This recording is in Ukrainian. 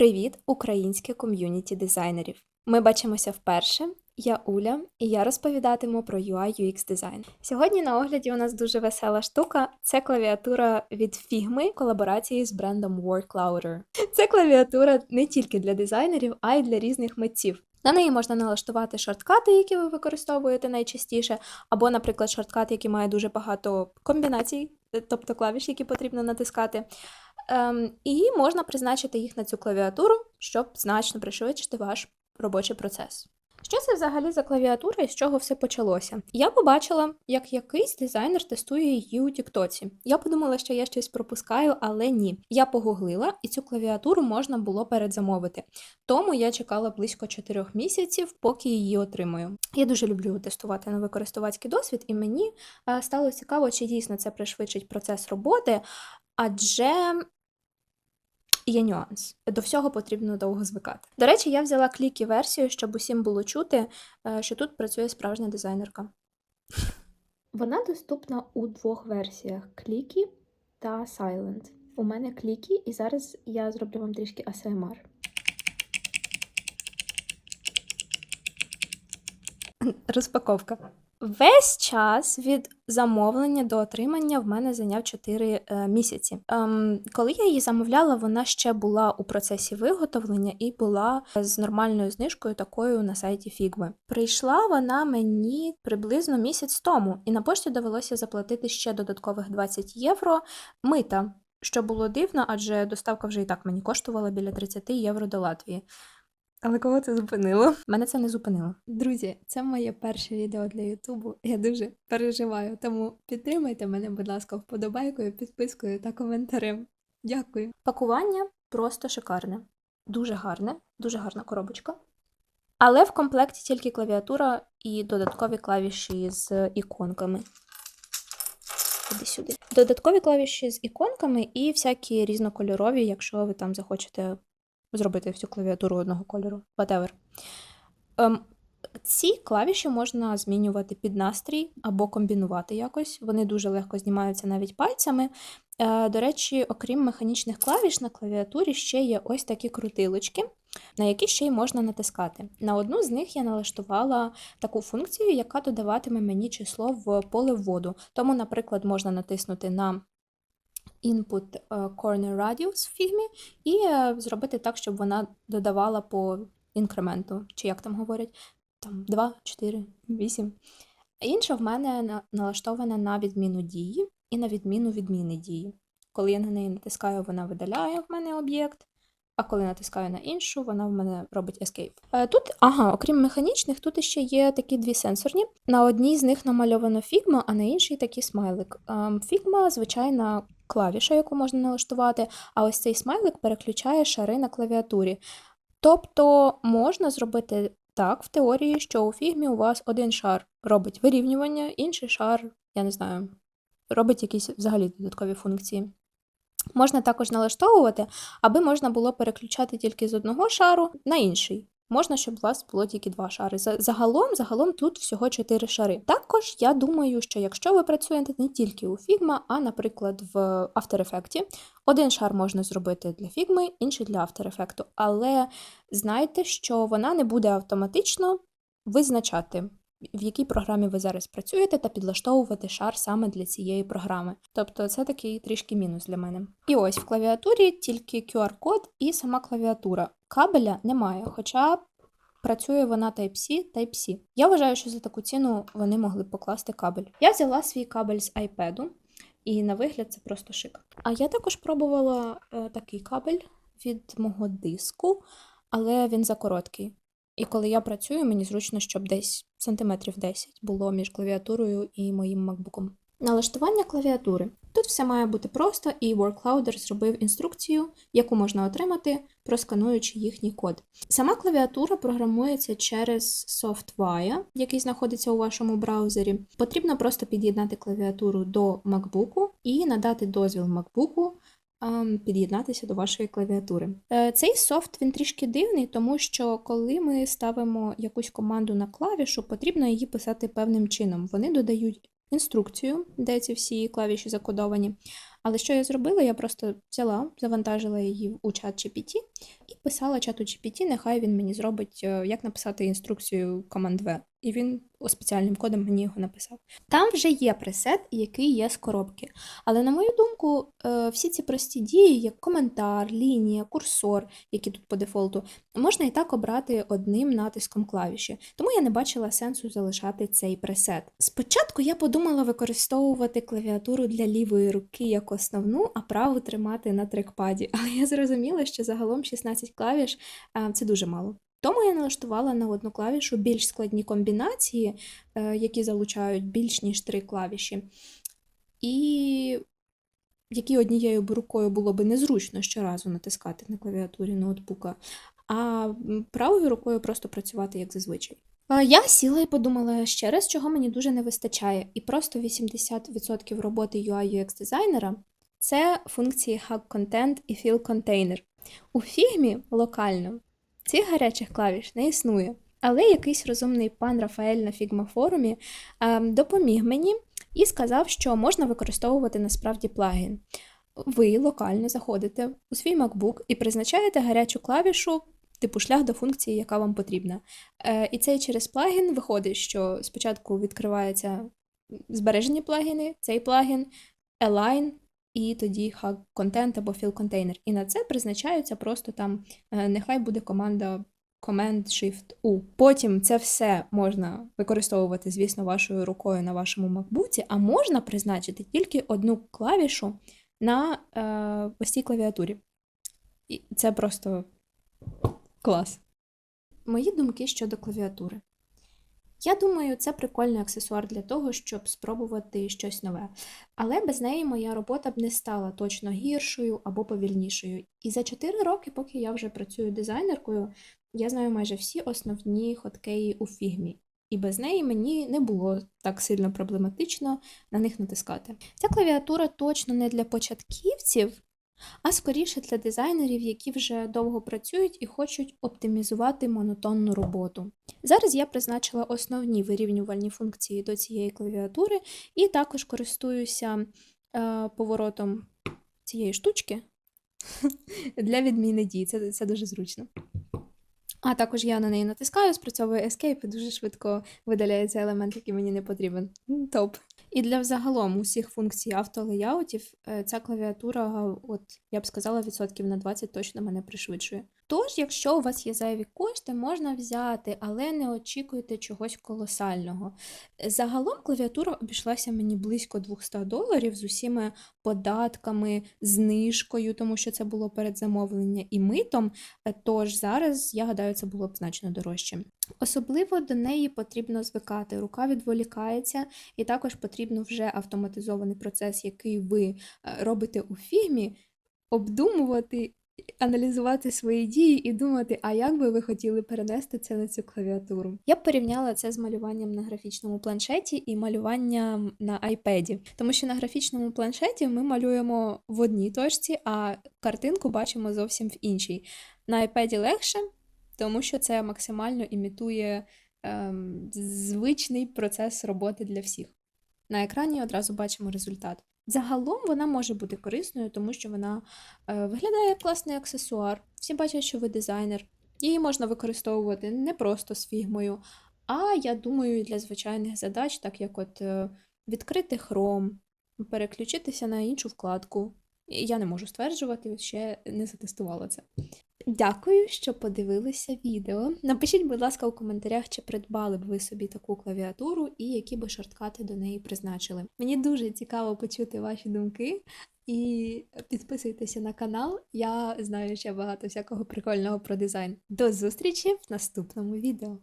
Привіт, українське ком'юніті дизайнерів! Ми бачимося вперше. Я Уля, і я розповідатиму про UI UX дизайн. Сьогодні на огляді у нас дуже весела штука. Це клавіатура від Figma в колаборації з брендом WorkLouder. Це клавіатура не тільки для дизайнерів, а й для різних митців. На неї можна налаштувати шорткати, які ви використовуєте найчастіше, або, наприклад, шорткат, який має дуже багато комбінацій, тобто клавіш, які потрібно натискати. Ем, і можна призначити їх на цю клавіатуру, щоб значно пришвидшити ваш робочий процес. Що це взагалі за клавіатура і з чого все почалося? Я побачила, як якийсь дизайнер тестує її у Тіктоці. Я подумала, що я щось пропускаю, але ні. Я погуглила, і цю клавіатуру можна було передзамовити. Тому я чекала близько 4 місяців, поки її отримую. Я дуже люблю тестувати новий користувацький досвід, і мені е, стало цікаво, чи дійсно це пришвидшить процес роботи, адже Є нюанс. До всього потрібно довго звикати. До речі, я взяла клікі версію, щоб усім було чути, е, що тут працює справжня дизайнерка. Вона доступна у двох версіях: клікі та Silent. У мене клікі, і зараз я зроблю вам трішки ASMR. Розпаковка. Весь час від замовлення до отримання в мене зайняв 4 е, місяці. Ем, коли я її замовляла, вона ще була у процесі виготовлення і була з нормальною знижкою такою на сайті Figma. Прийшла вона мені приблизно місяць тому, і на пошті довелося заплатити ще додаткових 20 євро мита, що було дивно, адже доставка вже і так мені коштувала біля 30 євро до Латвії. Але кого це зупинило? Мене це не зупинило. Друзі, це моє перше відео для Ютубу. Я дуже переживаю, тому підтримайте мене, будь ласка, вподобайкою, підпискою та коментарем. Дякую. Пакування просто шикарне, дуже гарне, дуже гарна коробочка. Але в комплекті тільки клавіатура і додаткові клавіші з іконками. Іди сюди. Додаткові клавіші з іконками і всякі різнокольорові, якщо ви там захочете зробити всю клавіатуру одного кольору, whatever. Ем, ці клавіші можна змінювати під настрій або комбінувати якось. Вони дуже легко знімаються навіть пальцями. Е, до речі, окрім механічних клавіш, на клавіатурі ще є ось такі крутилочки, на які ще й можна натискати. На одну з них я налаштувала таку функцію, яка додаватиме мені число в поле вводу. Тому, наприклад, можна натиснути на input е, corner radius в фігмі і е, зробити так, щоб вона додавала по інкременту, чи як там говорять, там 2, 4, 8. Інша в мене налаштована на відміну дії і на відміну відміни дії. Коли я на неї натискаю, вона видаляє в мене об'єкт, а коли натискаю на іншу, вона в мене робить escape. Е, тут, ага, окрім механічних, тут ще є такі дві сенсорні. На одній з них намальовано фігма, а на іншій такий смайлик. Фігма, звичайна клавіша, яку можна налаштувати, а ось цей смайлик переключає шари на клавіатурі. Тобто можна зробити так в теорії, що у фігмі у вас один шар робить вирівнювання, інший шар, я не знаю, робить якісь взагалі додаткові функції. Можна також налаштовувати, аби можна було переключати тільки з одного шару на інший. Можна, щоб у вас було тільки два шари. Загалом, загалом тут всього чотири шари. Також я думаю, що якщо ви працюєте не тільки у Figma, а, наприклад, в After Effects, один шар можна зробити для Figma, інший для After Effects. Але знайте, що вона не буде автоматично визначати в якій програмі ви зараз працюєте, та підлаштовувати шар саме для цієї програми. Тобто це такий трішки мінус для мене. І ось в клавіатурі тільки QR-код і сама клавіатура. Кабеля немає, хоча працює вона Type-C, Type-C. Я вважаю, що за таку ціну вони могли покласти кабель. Я взяла свій кабель з iPad, і на вигляд це просто шик. А я також пробувала е, такий кабель від мого диску, але він закороткий. І коли я працюю, мені зручно, щоб десь сантиметрів 10 було між клавіатурою і моїм макбуком. Налаштування клавіатури. Тут все має бути просто, і WorkLouder зробив інструкцію, яку можна отримати, проскануючи їхній код. Сама клавіатура програмується через SoftWire, який знаходиться у вашому браузері. Потрібно просто під'єднати клавіатуру до MacBook і надати дозвіл MacBook під'єднатися до вашої клавіатури. Е, цей софт він трішки дивний, тому що коли ми ставимо якусь команду на клавішу, потрібно її писати певним чином. Вони додають інструкцію, де ці всі клавіші закодовані. Але що я зробила? Я просто взяла, завантажила її у чат GPT і писала чату GPT, нехай він мені зробить, е, як написати інструкцію команд В. І він спеціальним кодом мені його написав. Там вже є пресет, який є з коробки. Але на мою думку, е, всі ці прості дії, як коментар, лінія, курсор, які тут по дефолту, можна і так обрати одним натиском клавіші. Тому я не бачила сенсу залишати цей пресет. Спочатку я подумала використовувати клавіатуру для лівої руки як основну, а праву тримати на трекпаді. Але я зрозуміла, що загалом 16 клавіш е, це дуже мало. Тому я налаштувала на одну клавішу більш складні комбінації, е, які залучають більш ніж три клавіші, і які однією рукою було би незручно щоразу натискати на клавіатурі ноутбука, а правою рукою просто працювати як зазвичай. Я сіла і подумала ще раз, чого мені дуже не вистачає, і просто 80% роботи UI UX дизайнера це функції Hug Content і Fill Container. У фігмі локально цих гарячих клавіш не існує. Але якийсь розумний пан Рафаель на Figma форумі е, допоміг мені і сказав, що можна використовувати насправді плагін. Ви локально заходите у свій MacBook і призначаєте гарячу клавішу, типу шлях до функції, яка вам потрібна. Е, і цей через плагін виходить, що спочатку відкриваються збережені плагіни, цей плагін, Align, і тоді Hug Content або Container. І на це призначаються просто там, е, нехай буде команда Command-Shift-U. Потім це все можна використовувати, звісно, вашою рукою на вашому макбуці, а можна призначити тільки одну клавішу на е, ось цій клавіатурі. І це просто клас. Мої думки щодо клавіатури. Я думаю, це прикольний аксесуар для того, щоб спробувати щось нове. Але без неї моя робота б не стала точно гіршою або повільнішою. І за 4 роки, поки я вже працюю дизайнеркою, я знаю майже всі основні хоткеї у фігмі. І без неї мені не було так сильно проблематично на них натискати. Ця клавіатура точно не для початківців, а скоріше для дизайнерів, які вже довго працюють і хочуть оптимізувати монотонну роботу. Зараз я призначила основні вирівнювальні функції до цієї клавіатури і також користуюся е, поворотом цієї штучки для відміни дій. Це, це дуже зручно. А також я на неї натискаю, спрацьовує Escape і дуже швидко видаляється елемент, який мені не потрібен. Топ. І для взагалом усіх функцій автолеяутів е, ця клавіатура, от я б сказала, відсотків на 20 точно мене пришвидшує. Тож, якщо у вас є зайві кошти, можна взяти, але не очікуйте чогось колосального. Загалом клавіатура обійшлася мені близько 200 доларів з усіма податками, знижкою, тому що це було передзамовлення і митом. Тож зараз, я гадаю, це було б значно дорожче. Особливо до неї потрібно звикати. Рука відволікається, і також потрібно вже автоматизований процес, який ви е, робите у фігмі, обдумувати, аналізувати свої дії і думати, а як би ви хотіли перенести це на цю клавіатуру. Я б порівняла це з малюванням на графічному планшеті і малюванням на iPad. Тому що на графічному планшеті ми малюємо в одній точці, а картинку бачимо зовсім в іншій. На iPad легше, тому що це максимально імітує ем, звичний процес роботи для всіх. На екрані одразу бачимо результат. Загалом вона може бути корисною, тому що вона е, виглядає як класний аксесуар. Всі бачать, що ви дизайнер. Її можна використовувати не просто з фігмою, а я думаю, для звичайних задач, так як от е, відкрити Chrome, переключитися на іншу вкладку. Я не можу стверджувати, ще не затестувала це. Дякую, що подивилися відео. Напишіть, будь ласка, у коментарях, чи придбали б ви собі таку клавіатуру і які би шорткати до неї призначили. Мені дуже цікаво почути ваші думки. І підписуйтеся на канал. Я знаю ще багато всякого прикольного про дизайн. До зустрічі в наступному відео.